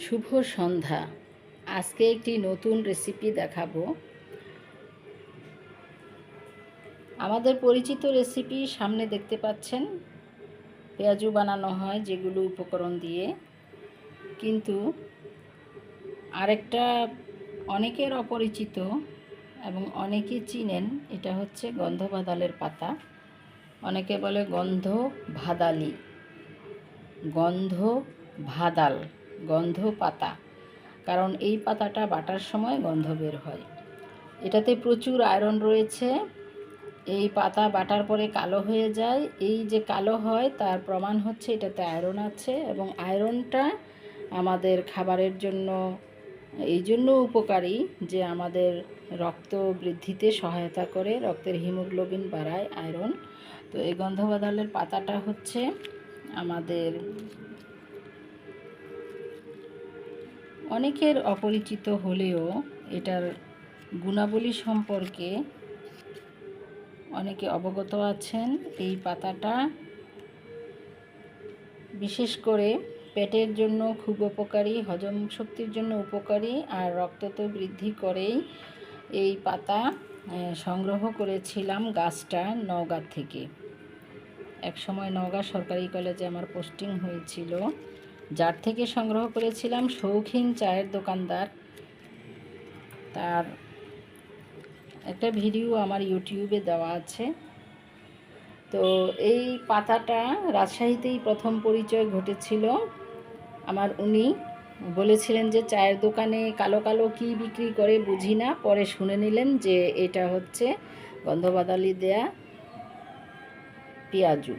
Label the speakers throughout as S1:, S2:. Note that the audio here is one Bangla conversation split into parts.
S1: শুভ সন্ধ্যা। আজকে একটি নতুন রেসিপি দেখাবো। আমাদের পরিচিত রেসিপি সামনে দেখতে পাচ্ছেন। পেঁয়াজু বানানো হয় যেগুলো উপকরণ দিয়ে। কিন্তু আরেকটা অনেকের অপরিচিত এবং অনেকে চিনেন, এটা হচ্ছে গন্ধ বাদালের পাতা। অনেকে বলে গন্ধ ভাদালি। গন্ধ ভাদাল। গন্ধ পাতা কারণ এই পাতাটা বাটার সময় গন্ধ বের হয়। এটাতে প্রচুর আয়রন রয়েছে। এই পাতা বাটার পরে কালো হয়ে যায়। এই যে কালো হয়, তার প্রমাণ হচ্ছে এটাতে আয়রন আছে এবং আয়রনটা আমাদের খাবারের জন্য, এই জন্য উপকারী যে আমাদের রক্ত বৃদ্ধিতে সহায়তা করে। রক্তের হিমোগ্লোবিন বাড়ায় আয়রন। তো এই গন্ধবাদালের পাতাটা হচ্ছে আমাদের অনেকের অপরিচিত হলেও এটার গুণাবলী সম্পর্কে অনেকে অবগত আছেন। এই পাতাটা বিশেষ করে পেটের জন্য খুব উপকারী, হজম শক্তির জন্য উপকারী আর রক্ত তো বৃদ্ধি করেই এই পাতা সংগ্রহ করেছিলাম গাছটা নওগাঁ থেকে। এক সময় নওগাঁ সরকারি কলেজে আমার পোস্টিং হয়েছিল। যার থেকে সংগ্রহ করেছিলাম শৌখিন চায়ের দোকানদার। তার একটা ভিডিও আমার ইউটিউবে দেওয়া আছে। তো এই পাতাটা রাজশাহীতেই প্রথম পরিচয় ঘটেছিল। আমার উনি বলেছিলেন যে, চায়ের দোকানে কালো কালো কি বিক্রি করে বুঝি না। পরে শুনে নিলেন যে, এটা হচ্ছে গন্ধবাদালি দেয়া পেঁয়াজু।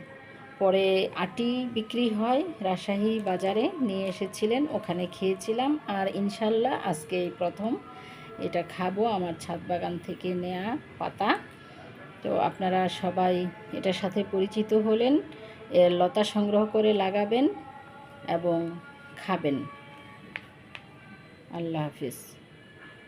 S1: পরে আটি বিক্রি হয় রাজশাহী বাজারে। নিয়ে এসেছিলেন, ওখানে খেয়েছিলাম। আর ইনশাল্লাহ আজকে এই প্রথম। এটা খাব আমার ছাদ বাগান থেকে নেয়া পাতা। তো আপনারা সবাই এটার সাথে পরিচিত হলেন, এর লতা সংগ্রহ করে লাগাবেন এবং খাবেন। আল্লাহ হাফিজ।